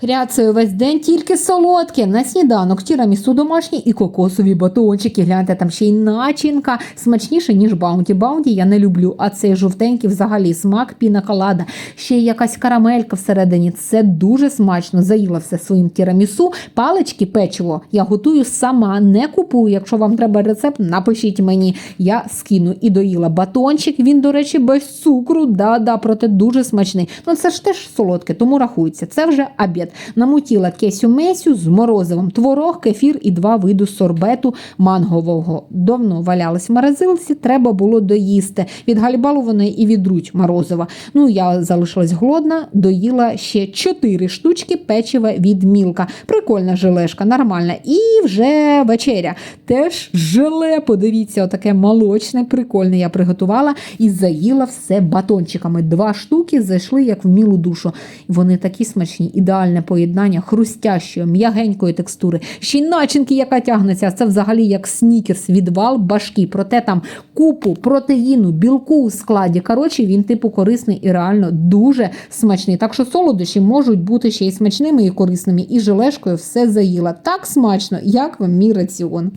Хряцаю весь день тільки солодке. На сніданок тірамісу домашні і кокосові батончики. Гляньте, там ще й начинка смачніше, ніж баунті. Баунті я не люблю, а цей жовтенький взагалі смак пінаколада. Ще й якась карамелька всередині. Це дуже смачно. Заїла все своїм тірамісу. Палички, печиво я готую сама, не купую. Якщо вам треба рецепт, напишіть мені. Я скину і доїла батончик. Він, до речі, без цукру. Да-да, проте дуже смачний. Ну це ж теж солодке, тому рахується. Це вже обід. Намутіла кесю месю з морозивом, творог, кефір і два види сорбету мангового. Давно валялись в морозилці, треба було доїсти. Від гальбалу вони і відруть морозива. Ну, я залишилась голодна, доїла ще чотири штучки печива від мілка. Прикольна желешка, нормальна. І вже вечеря. Теж желе, подивіться, отаке молочне, прикольне я приготувала і заїла все батончиками. Два штуки зайшли як в мілу душу. Вони такі смачні, ідеальне поєднання хрустящої, м'ягенької текстури. Ще й начинки, яка тягнеться. Це взагалі як снікерс, відвал башки. Проте там купу протеїну, білку у складі. Коротше, він типу корисний і реально дуже смачний. Так що солодощі можуть бути ще й смачними і корисними. І жилешкою все заїла. Так смачно, як вам мій раціон.